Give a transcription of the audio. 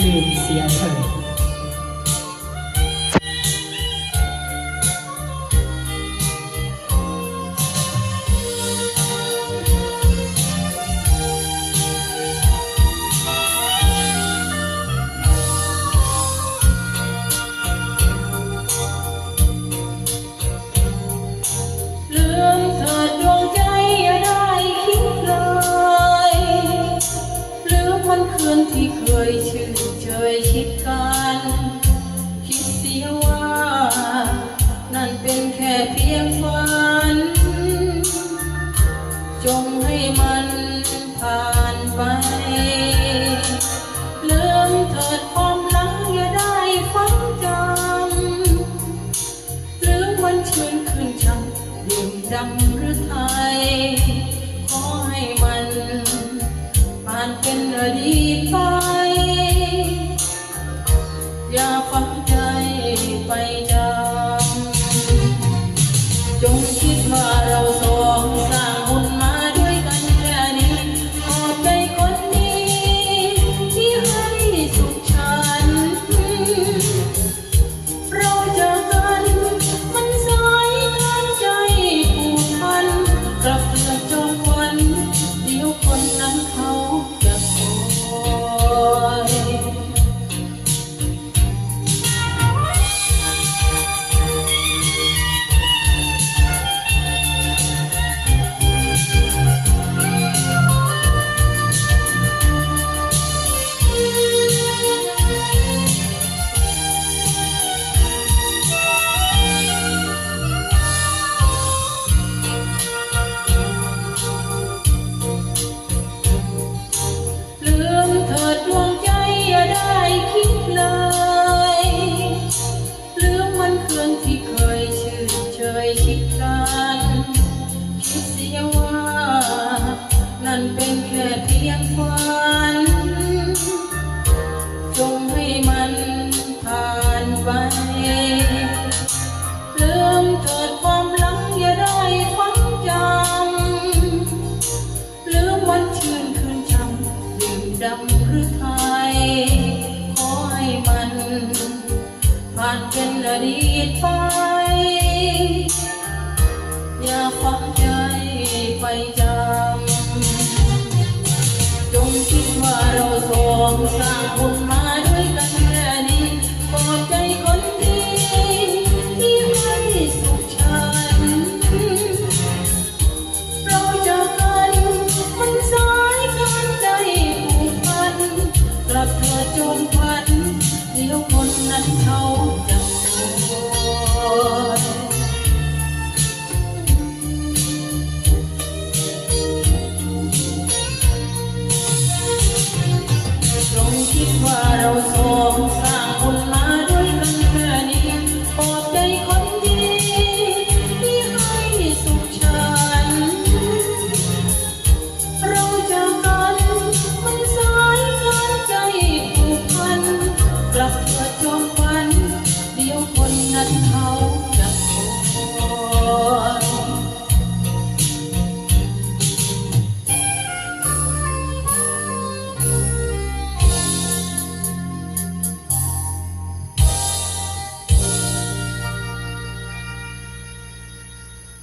ลืมเสียเธอลืมถิดดวงใจย่าได้คิดเลยลืมวันคืนที่เคย ชิดกัน คิดเสียว่า นั่นเป็นแค่เพียงฝัน จงให้มันผ่านไปลืมเถิดความหลังอย่าได้ฟังจำหรือวันชื่นคืนช่ำดื่มดำหรือไทย ขอให้มันผ่านเป็นอดีตไป ไผ่านเป็นอดีตไป อย่าฝังใจไปจำ จงคิดว่าเราสองสร้างบุญมาด้วยกันแค่นี้ปลอบใจคนดีที่ให้สุขฉัน เราจอกันมันสายการใจผูกพัน กลับเธอจงพั